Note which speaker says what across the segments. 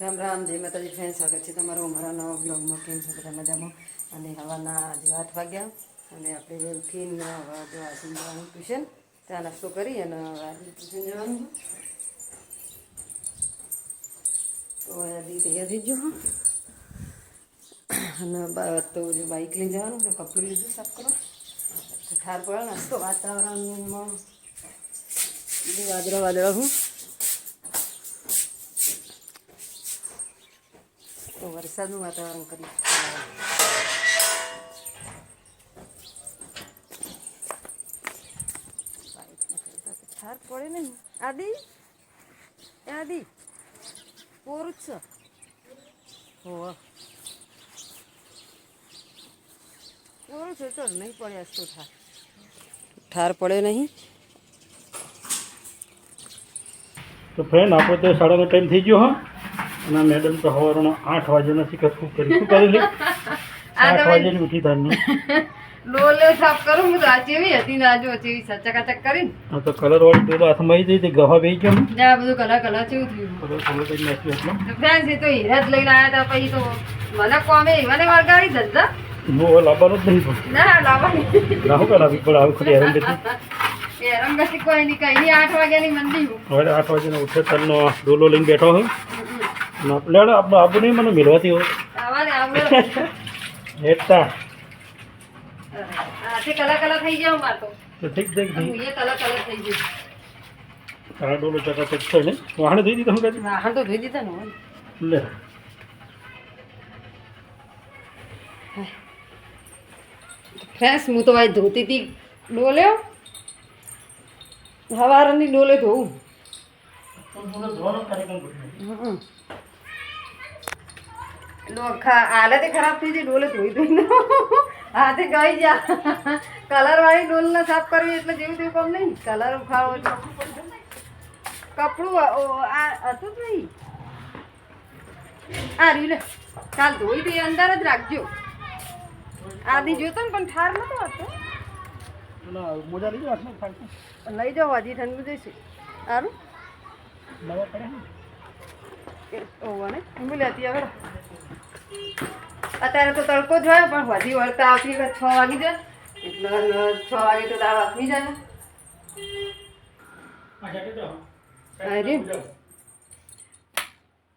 Speaker 1: રામ રામ, જય માતાજી. ફ્રેન્ડ સ્વાગત છે તમારું અમારા નવા બ્લોગમાં. કેમ છો બધા મજામાં? અને હવાના આજે આઠ વાગ્યા. અને આપણે ઉઠીને જો આસિન જવાનું ટ્યુશન ત્યાં નાસ્તો કરી અને આજે ટ્યુશન જવાનું તો આદી તૈયાર થઈ ગયો અને તો જો બાઇક લઈને જવાનું તો કપડું લીધું સાફ કરો ઠાર પડે નાસ્તો વાતાવરણમાં. વાદળા વાદળા હું. વરસાદનું વાતાવરણ કરી ઠાર પડે ને. આદિ? એ આદિ? કોરું જ છે. હોવા. કોરું છે તો નહીં પડે તો ઠાર. ઠાર પડે નહીં?
Speaker 2: તો ફ્રેન્ડ આપણે તો શાળાનો ટાઈમ થઈ ગયો હા? અને મેડમ તો સવારનો આઠ વાગ્યાના નથી શું કરી? શું કરી આઠ વાગે ની ઉઠી તારની
Speaker 1: ડોલે સાફ કરું હું તો આ ચેવી હતી ને આ જો ચેવી ચકાચક કરીને.
Speaker 2: હા તો કલર વાળી ડોલો હાથમાં આવી જઈ ગવા બેસી ગયો ના
Speaker 1: બધું કલર કલર ચેવું થયું.
Speaker 2: કલર કલર કઈ નાખ્યું એટલે
Speaker 1: એ તો હીરા જ લઈને આવ્યા હતા પછી તો મને કોમે મને વળગાડી ધંધા
Speaker 2: હું લાવવાનો જ નહીં
Speaker 1: ના લાવવાની.
Speaker 2: પણ આવી ખરી
Speaker 1: કોઈ નહીં કઈ આઠ વાગ્યાની મંદી હું.
Speaker 2: હવે આઠ વાગ્યાનો ઉઠે તારનો ડોલો લઈને બેઠો અને લેડો આપણે આબુ નહીં મને મિલવાથી હોય. હેઠતા ઠીક ઠીક. ઠીક તારા ડોલો ને વાહણે થઈ દીધું હું
Speaker 1: તો ધોઈ દીધા ને.
Speaker 2: લે.
Speaker 1: હું તો ભાઈ ધોતી હતી ડોલ્યો હવારની ડોલે ધોવું હાલત ખરાબ થઈ જાય ડોલે ધોઈ ધોઈને. હાથે ગઈ જા. કલર વાળી ડોલ ને સાફ કરવી એટલે જેવું તેવું કામ નહીં. કલર ઉખાડો એટલે. કપડું આ હતું જ નહીં. આ રહ્યું લે. કાલ ધોઈ દે અંદર જ રાખજો. આદિ જોતો ને પણ ઠાર નતો હતો
Speaker 2: મોજા લઈ જાઓ
Speaker 1: લઈ જાઓ હજી ઠંડુ જઈશું સારું
Speaker 2: નવા પડ્યા ને.
Speaker 1: ઓવા હું લેતી આવે અત્યારે તો તડકો જ હોય પણ હજી વળતા આવતી વખત છ વાગી જાય. એટલે છ વાગે તો દાળ આપી જાય. અરે.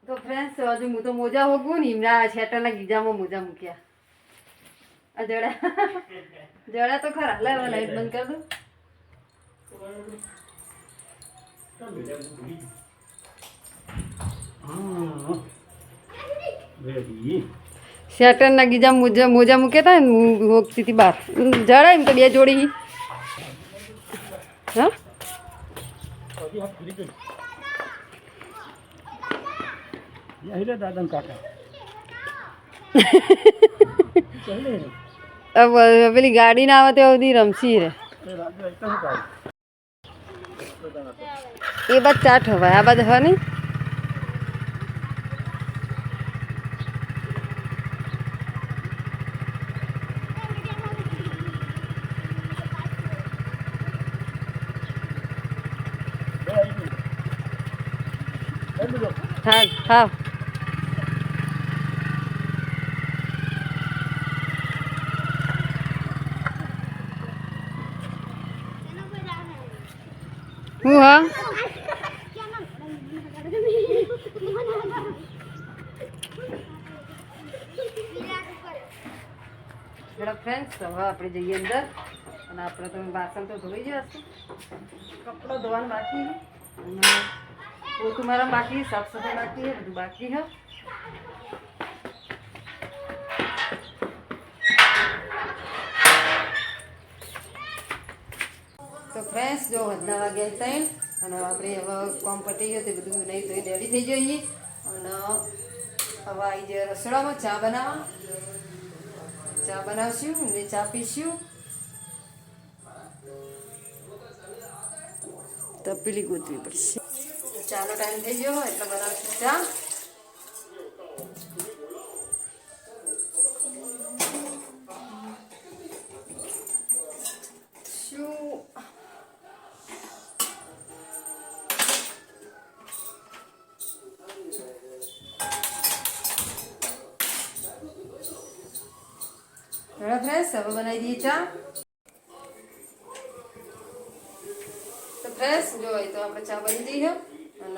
Speaker 1: તો ફ્રેન્ડ્સ હજુ હું તો મોજા હોગું ને એમના શેટરના ગીજામાં મોજા મૂક્યા. આ જડા. જડા તો ખરા. લે લાઈટ બંધ કરી દઉં. શેટરના ગીજા મોજા મોજા મૂક્યા હતા ને હું હોગતી હતી બહાર જડા એમ તો બે જોડી. હા. હવે પેલી ગાડી ના આવે ત્યાં સુધી રમશી રે.
Speaker 2: એ
Speaker 1: બાદ ચાટ હવાય. આ બાદ હવે નહીં?
Speaker 2: લઈ લીધો.
Speaker 1: હા હા હું હા મેડમ ફ્રેન્ડ્સ હવે આપણે જઈએ અંદર અને આપણે તો વાસણ તો ધોઈ જ હશે કપડો ધોવાનું બાકી છે અને પોતું મારા બાકી છે, સાફ સફાઈ બાકી છે બધું બાકી છે તો ફ્રેન્ડ્સ જો વધના વાગ્યા ત્રણ અને આપણે હવે કોમ પટી ગયો તે બધું નહીં ધોઈ રેડી થઈ જઈએ અને હવે આવી જાય રસોડામાં ચા બનાવવા ચા બનાવશું ને ચા પીશું તપેલી ગોતવી પડશે ચાનો ટાઈમ થઈ ગયો એટલે બનાવશું ચા રફ ફ્રેશ હવે બનાવી દઈએ ચા તો ફ્રેશ જોઈએ તો આપણે ચા બની જઈએ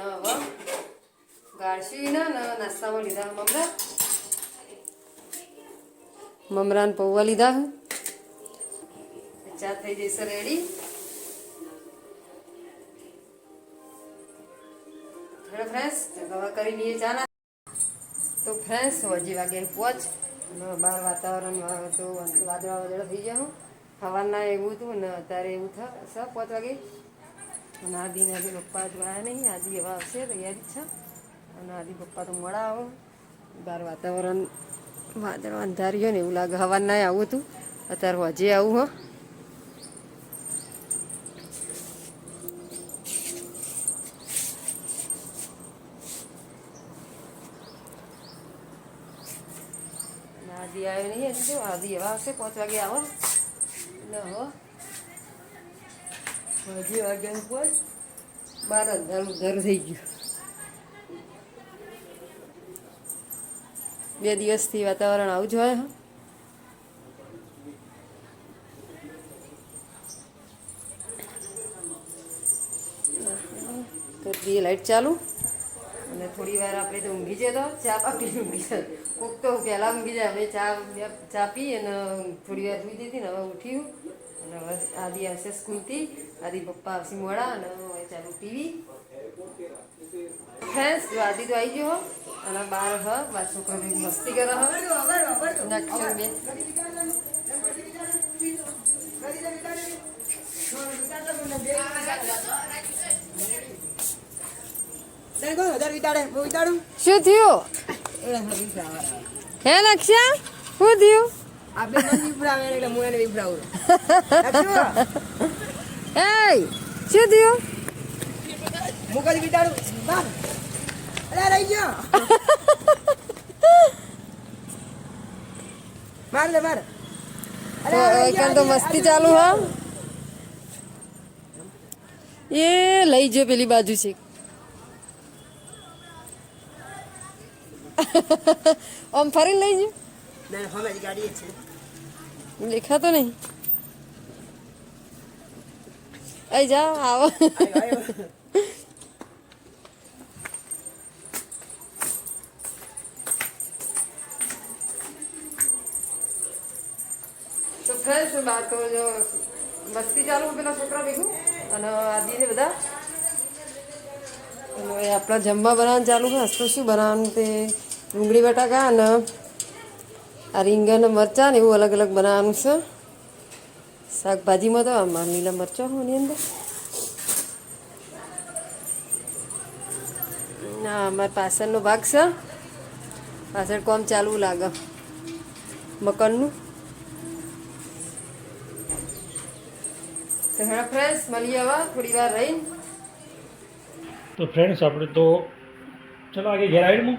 Speaker 1: અને હવે ગાળશી ને ને નાસ્તામાં લીધા મમરા મમરાન પૌવા લીધા ચા થઈ જશે રેડી હેલો ફ્રેન્ડ્સ હવે કરી લઈએ ચા તો ફ્રેન્ડ્સ હજી વાગે પહોંચ બહાર વાતાવરણ તો વાદળા વાદળા થઈ ગયા હવાના એવું હતું ને અત્યારે એવું થશે પાંચ વાગે? અને આદિ ને આદિ પપ્પા જ નહીં. આદિ એવા આવશે તૈયારી છે. અને આદિ પપ્પા તો મળા આવો. બહાર વાતાવરણ વાદળ અંધાર્યું ને એવું લાગે. હવાના આવું હતું. અત્યારે હજે આવું હો. આદિ આવ્યો નહીં હજી આદિ એવા આવશે પાંચ વાગે આવો. એટલે હો. હજી વાગ્યાનું પાંચ, બાર અંધારું ઘર થઈ ગયું. બે દિવસથી વાતાવરણ આવું જ હોય, હં. તો દીએ લાઈટ ચાલુ. અને થોડી વાર આપણે તો ઊંઘી જતો ચા પાપી ઊંઘી જાય કોક તો પહેલાં ઊંઘી જાય. હવે ચા ચા પી અને થોડી વાર સુઈ દીધી ને હવે ઉઠ્યું. અને હવે આદિ આવશે સ્કૂલથી. આદિ પપ્પા આવશે મોડા અને ચાલુ પીવી ફ્રેન્ડ્સ જો આદિ તો આવી ગયો. અને બાર હ બાર છોકરો મસ્તી કરે હ. નાખ્યો બે. શું થયું? હે લક્ષ્યા શું થયું?
Speaker 3: આપણે મને એટલે હું એને વિફરાવું લખ્યું?
Speaker 1: એ શું થયું?
Speaker 3: હું બિટાડું. બાર અરે રહી ગયો. માર લે માર. અરે
Speaker 1: એકણ તો મસ્તી ચાલુ હા? એ લઈ જો પેલી બાજુ છે. આમ ફરીને લઈ જો દેખાતો નહીં. અહીં જા આવો. તો બહાર તો જો મસ્તી ચાલુ પેલા છોકરા ભેગું? અને આદિને બધા? અને હવે જમવા બનાવવાનું ચાલુ છે. તો શું બનાવવાનું તે? ડુંગળી બટાકા અને આ રીંગણ મરચાં ને એવું અલગ અલગ બનાવવાનું છે. શાકભાજીમાં તો આમાં લીલા મરચાં હોય એની અંદર. ના, અમારા પાછળનો ભાગ છે. પાછળ કોમ ચાલવું લાગે. મકાનનું. તો હેડા ફ્રેન્ડ્સ મળીએ હવે થોડી વાર રહીને.
Speaker 2: તો ફ્રેન્ડ્સ આપણે તો ચલો આગે ઘેર આવી હું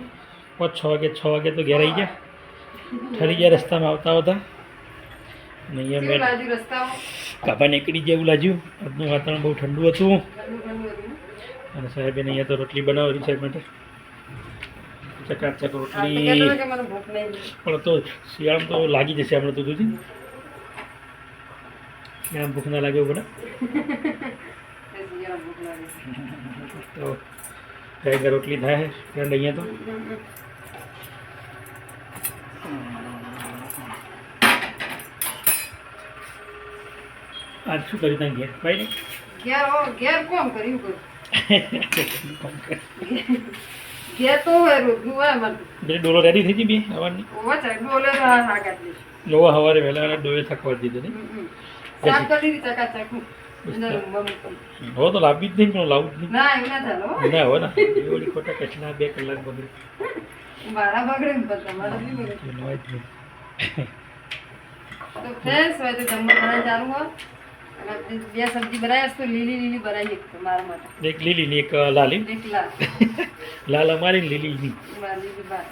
Speaker 2: પાંચ છ વાગે છ વાગે તો ઘેર આવી ગયા. ઠરી ગયા રસ્તામાં આવતા આવતા. અહીંયા મેં કાપા નીકળી જેવું લાગ્યું. આજનું વાતાવરણ બહુ ઠંડુ હતું. અને સાહેબ એને અહીંયા તો રોટલી બનાવેલી સાહેબ માટે. ચકાચક
Speaker 1: ચક
Speaker 2: રોટલી. પણ તો શિયાળામાં તો લાગી જશે હમણાં તો દૂધી. આમ ભૂખ ના લાગે એવું
Speaker 1: છે.
Speaker 2: તો કઈ રોટલી થાય ફ્રેન્ડ અહીંયા તો. આજ શું કર્યું તમે ઘેર? ભાઈ
Speaker 1: ઘેર ઓ ઘેર કોમ કર્યું કરું
Speaker 2: ને
Speaker 1: ઘેર તો રોજનું હોય અમારે.
Speaker 2: બે ડોલો રેડી થઈ ગઈ બી હવાની
Speaker 1: ઓવા હા હા કાઢી
Speaker 2: નવા સવારે વહેલા ડોએ થકવા દીધો ને?
Speaker 1: સાફ કરી દીધી
Speaker 2: હવે તો લાવવી જ નહીં પણ લાવું જ
Speaker 1: ના ચાલો
Speaker 2: ના હોય ને. ખોટા કચના બે કલાક બગડે.
Speaker 1: મારા બગડે ને પણ તમારા બગડે. તો ફ્રેશ હોય તો ચાલુ હોય બે સબ્જી બનાવી તો લીલી લીલી બનાવી એક મારા માટે.
Speaker 2: એક લીલી ને એક લાલી?
Speaker 1: એકલા
Speaker 2: લાલ. અમારી લીલી ની.
Speaker 1: મારી લીલી બાર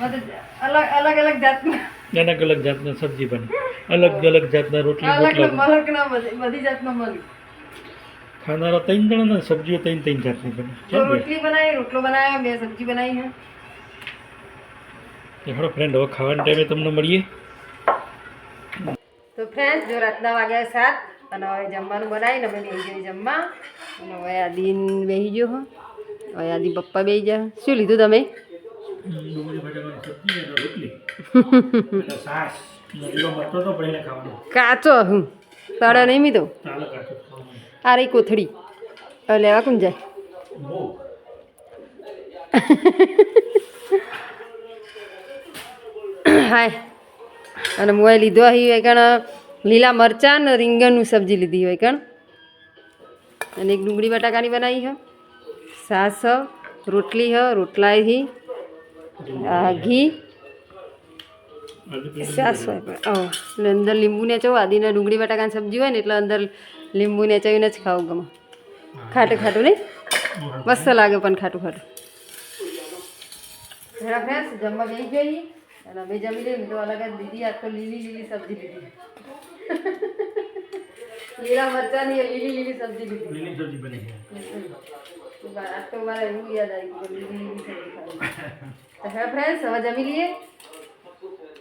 Speaker 1: મતલબ અલગ અલગ અલગ જાતના.
Speaker 2: અલગ અલગ જાતના સબ્જી બને. અલગ અલગ જાતના રોટલી
Speaker 1: બધી જાતના મળી
Speaker 2: ખાનારા ત્રણ જણા સબ્જીઓ ત્રણ ત્રણ જાતની બને.
Speaker 1: રોટલી બનાવી રોટલો બનાવ્યો બે સબ્જી બનાવી હે
Speaker 2: એ ફ્રેન્ડ હવે ખાવાના ટાઈમે તમને મળીએ.
Speaker 1: તો ફ્રેન્ડ જો રાતના વાગ્યા સાત અને હવે જમવાનું બનાવીને અમે બેસી જઈએ જમવા. અને હવે આદિન બેસી ગયો હો. હવે આદિ પપ્પા બેસી જાય શું લીધું તમે? કાચો હું. તળે નહીં મીધો? આ રહી કોથળી. હવે લેવા કોણ જાય? હાય. અને મોએ લીધો અહીં કણ લીલા મરચાં અને રીંગણનું સબ્જી લીધી હોય કણ? અને એક ડુંગળી બટાકાની બનાવી હ. સાસ હ, રોટલી હ રોટલા હી ઘી. સાસ હોય એટલે અંદર લીંબુ ને ચવું આદિના ડુંગળી બટાકાની સબ્જી હોય ને એટલે અંદર લીંબુ ને ચવીને જ ખાવું ગમે. ખાટું ખાટું નહીં? મસ્ત લાગે પણ ખાટું ખાટું. જમવા બેસી ગઈ. અને અમે જમી લઈએ તો અલગ જ દીધી આજ લીલી લીલી સબ્જી લીધી. લીલા મરચાની લીલી લીલી સબ્જી
Speaker 2: લીલી સબ્જી બની છે.
Speaker 1: આજ તો મારે એવું યાદ આવી ગયું લીલી લીલી સબ્જી ખાવી. તો ફ્રેન્ડ્સ હવે જમી લઈએ.